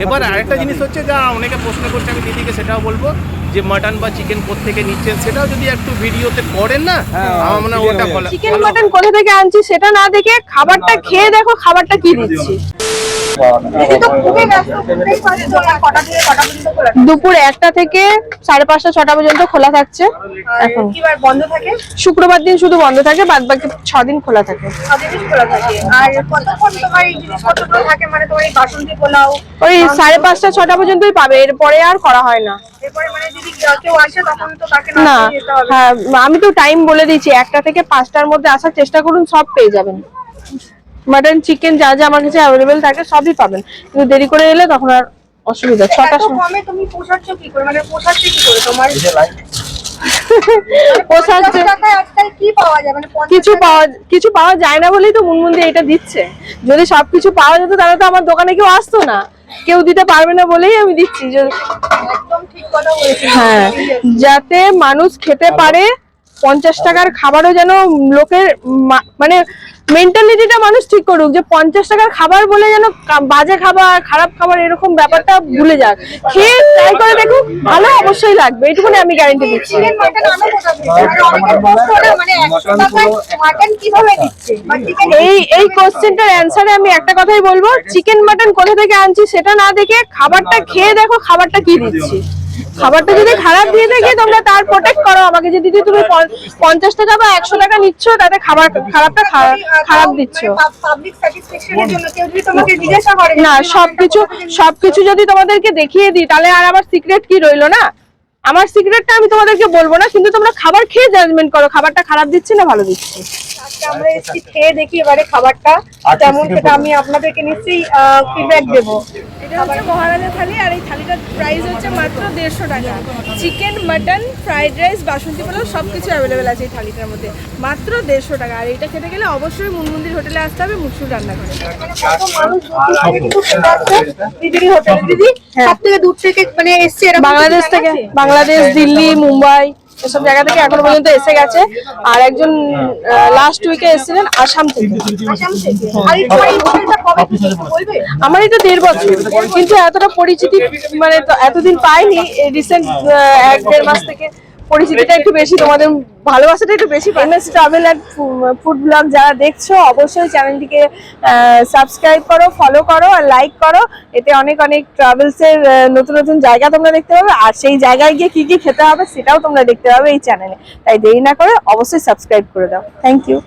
এবার আরেকটা জিনিস হচ্ছে যা অনেকে প্রশ্ন করছে আমি দিদিকে সেটাও বলব যে মাটন বা চিকেন থেকে নিচ্ছেন সেটাও যদি একটু ভিডিওতে করেন না হ্যাঁ, আমার মনে হয় ওটা চিকেন মাটন কোথা থেকে আনছি সেটা না দেখে খাবারটা খেয়ে দেখো খাবারটা কি দিচ্ছি দুপুর একটা থেকে সাড়ে পাঁচটা ছটা পর্যন্ত খোলা থাকছে এখন। বন্ধ থাকে? শুক্রবার দিন শুধু বন্ধ থাকে বাদ বাকি ছ দিন খোলা থাকে। মানে ওই সাড়ে পাঁচটা ছটা পর্যন্তই পাবে এরপরে আর করা হয় না। মানে না হ্যাঁ আমি তো টাইম বলে দিচ্ছি একটা থেকে পাঁচটার মধ্যে আসার চেষ্টা করুন সব পেয়ে যাবেন। মাটন চিকেন যা যা আমার কাছে অ্যাভেলেবেল থাকে সবই পাবেন। কিন্তু দেরি করে এলে তখন আর অসুবিধা। ছটার সময় তুমি পোষাচ্ছ কি করে? মানে পোষাচ্ছে কি করে? তোমার যায়? মানে কিছু পাওয়া কিছু পাওয়া যায় না বলেই তো মুনমুন্দি এটা দিচ্ছে। যদি সবকিছু পাওয়া যেত তাহলে তো আমার দোকানে কেউ আসতো না। কেউ দিতে পারবে না বলেই আমি দিচ্ছি। যে- একদম ঠিক কথা বলেছি। হ্যাঁ। যাতে মানুষ খেতে পারে পঞ্চাশ টাকার খাবারও যেন লোকের মা- মানে মেন্টালিটিটা মানুষ ঠিক করুক যে পঞ্চাশ টাকার খাবার বলে যেন বাজে খাবার খারাপ খাবার এরকম ব্যাপারটা ভুলে যাক। খেয়ে ট্রাই করে দেখুক ভালো অবশ্যই লাগবে এটুকুনি আমি গ্যারেন্টি দিচ্ছি। চিকেন মাটন আনো কোথা থেকে? মানে মানে চিকেন এই এই কোশ্চেনটার অ্যান্সারে আমি একটা কথাই বলব চিকেন মাটন কোথা থেকে আনছি সেটা না দেখে খাবারটা খেয়ে দেখো খাবারটা কি দিচ্ছি। খাবারটা যদি খারাপ দিয়ে থাকে তোমরা তার প্রোটেক্ট করো আমাকে যদি দিদি তুমি পঞ্চাশ টাকা বা একশো টাকা নিচ্ছ তাতে খাবার খারাপটা খারাপ দিচ্ছ। পাবলিক স্যাটিসফ্যাকশনের জন্য কেউ যদি তোমাকে জিজ্ঞাসা করে না সবকিছু সবকিছু যদি তোমাদেরকে দেখিয়ে দিই তাহলে আর আমার সিক্রেট কি রইল না? আমার সিক্রেটটা আমি তোমাদেরকে বলব না কিন্তু তোমরা খাবার খেয়ে জাজমেন্ট করো খাবারটা খারাপ দিচ্ছে না ভালো দিচ্ছে। আজকে আমরা এসেছি খেয়ে দেখি এবারে খাবারটা। কেমন সেটা আমি আপনাদেরকে নিশ্চয়ই ফিডব্যাক দেবো। এটা হচ্ছে মহারাজা থালি আর এই থালিটার প্রাইস হচ্ছে মাত্র দেড়শো টাকা। Chicken mutton fried rice basanti pulao সব কিছু অ্যাভেলেবেল আছে এই থালিটার মধ্যে। মাত্র দেড়শো টাকা। আর এটা খেতে গেলে অবশ্যই মুনমন্দির হোটেলে আসতে হবে মুসুর রান্না করে। দিদি সব থেকে দূর থেকে মানে এসছে বাংলাদেশ থেকে বাংলাদেশ দিল্লি মুম্বাই এসব জায়গা থেকে এখনও পর্যন্ত এসে গেছে। আর একজন লাস্ট উইকে এসেছিলেন আসাম থেকে। আমার এটা দেড় বছর। কিন্তু এতটা পরিচিতি মানে তো এতদিন পাইনি রিসেন্ট এক দেড় মাস থেকে। পরিচিতিটা একটু বেশি, তোমাদের ভালোবাসাটা একটু বেশি M S travel and food blog যারা দেখছ, অবশ্যই চ্যানেলটিকে সাবস্ক্রাইব করো ফলো করো আর লাইক করো। এতে অনেক অনেক ট্রাভেলসের নতুন নতুন জায়গা তোমরা দেখতে পাবে। আর সেই জায়গায় গিয়ে কি কি খেতে হবে সেটাও তোমরা দেখতে পাবে এই চ্যানেলে তাই দেরি না করে অবশ্যই সাবস্ক্রাইব করে দাও। Thank you